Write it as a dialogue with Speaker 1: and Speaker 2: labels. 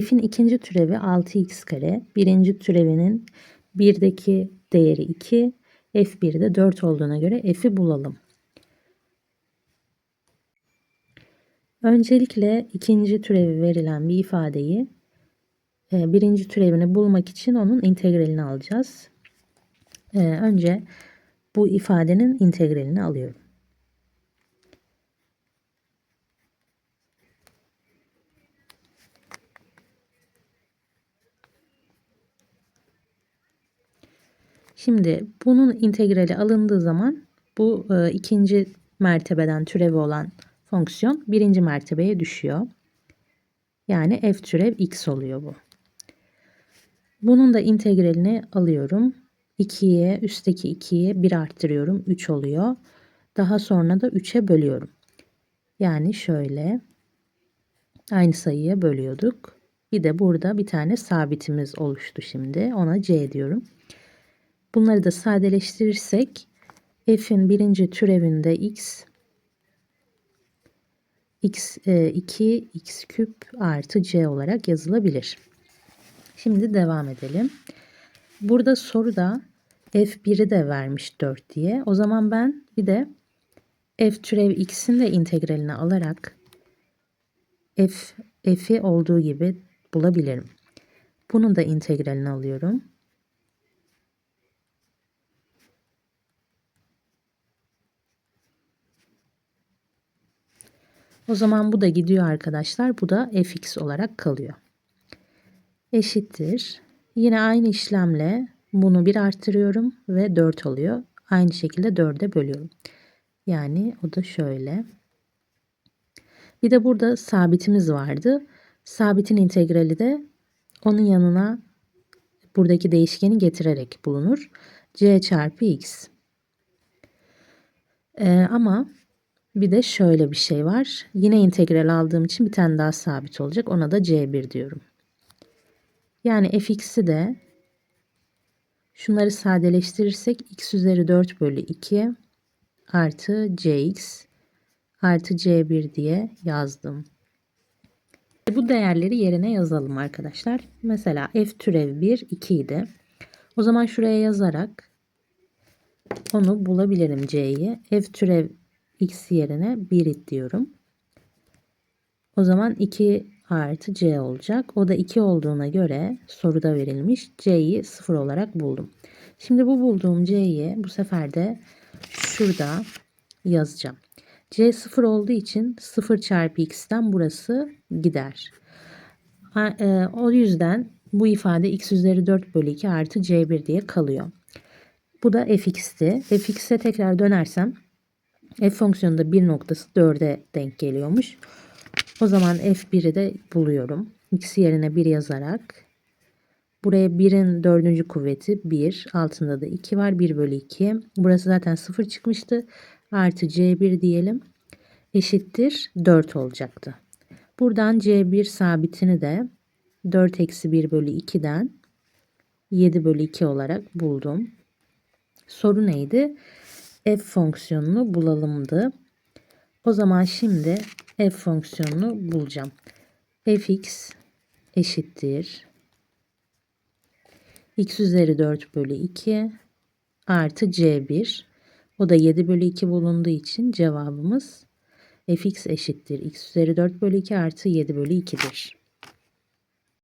Speaker 1: f'in ikinci türevi 6x kare. Birinci türevinin 1'deki değeri 2. f1'de 4 olduğuna göre f'i bulalım. Öncelikle ikinci türevi verilen bir ifadeyi e, birinci türevini bulmak için onun integralini alacağız. E, önce bu ifadenin integralini alıyorum. Şimdi bunun integrali alındığı zaman bu e, ikinci mertebeden türevi olan fonksiyon birinci mertebeye düşüyor. Yani f türev x oluyor bu. Bunun da integralini alıyorum. 2'ye üstteki 2'ye 1 arttırıyorum. 3 oluyor. Daha sonra da 3'e bölüyorum. Yani şöyle aynı sayıya bölüyorduk. Bir de burada bir tane sabitimiz oluştu şimdi. Ona c diyorum. Bunları da sadeleştirirsek f'in birinci türevinde x x 2 e, x küp artı c olarak yazılabilir. Şimdi devam edelim. Burada soruda f1'i de vermiş 4 diye. O zaman ben bir de f türev x'in de integralini alarak f f'i olduğu gibi bulabilirim. Bunun da integralini alıyorum. O zaman bu da gidiyor arkadaşlar. Bu da fx olarak kalıyor. Eşittir. Yine aynı işlemle bunu bir arttırıyorum ve 4 oluyor. Aynı şekilde 4'e bölüyorum. Yani o da şöyle. Bir de burada sabitimiz vardı. Sabitin integrali de onun yanına buradaki değişkeni getirerek bulunur. c çarpı x. Ee, ama bir de şöyle bir şey var. Yine integral aldığım için bir tane daha sabit olacak. Ona da C1 diyorum. Yani fx'i de şunları sadeleştirirsek x üzeri 4 bölü 2 artı cx artı c1 diye yazdım. Bu değerleri yerine yazalım arkadaşlar. Mesela f türev 1 2 idi. O zaman şuraya yazarak onu bulabilirim c'yi. f türev x yerine 1 diyorum. O zaman 2 artı c olacak. O da 2 olduğuna göre soruda verilmiş c'yi 0 olarak buldum. Şimdi bu bulduğum c'yi bu sefer de şurada yazacağım. c 0 olduğu için 0 çarpı x'ten burası gider. E, o yüzden bu ifade x üzeri 4 bölü 2 artı c1 diye kalıyor. Bu da fx'ti. fx'e tekrar dönersem f fonksiyonunda bir noktası 4'e denk geliyormuş. O zaman f1'i de buluyorum. x yerine 1 yazarak buraya 1'in dördüncü kuvveti 1. Altında da 2 var. 1 bölü 2. Burası zaten 0 çıkmıştı. Artı c1 diyelim. Eşittir 4 olacaktı. Buradan c1 sabitini de 4 eksi 1 bölü 2'den 7 bölü 2 olarak buldum. Soru neydi? F fonksiyonunu bulalımdı. O zaman şimdi f fonksiyonunu bulacağım. fx eşittir. x üzeri 4 bölü 2 artı c1. O da 7 bölü 2 bulunduğu için cevabımız fx eşittir. x üzeri 4 bölü 2 artı 7 bölü 2'dir.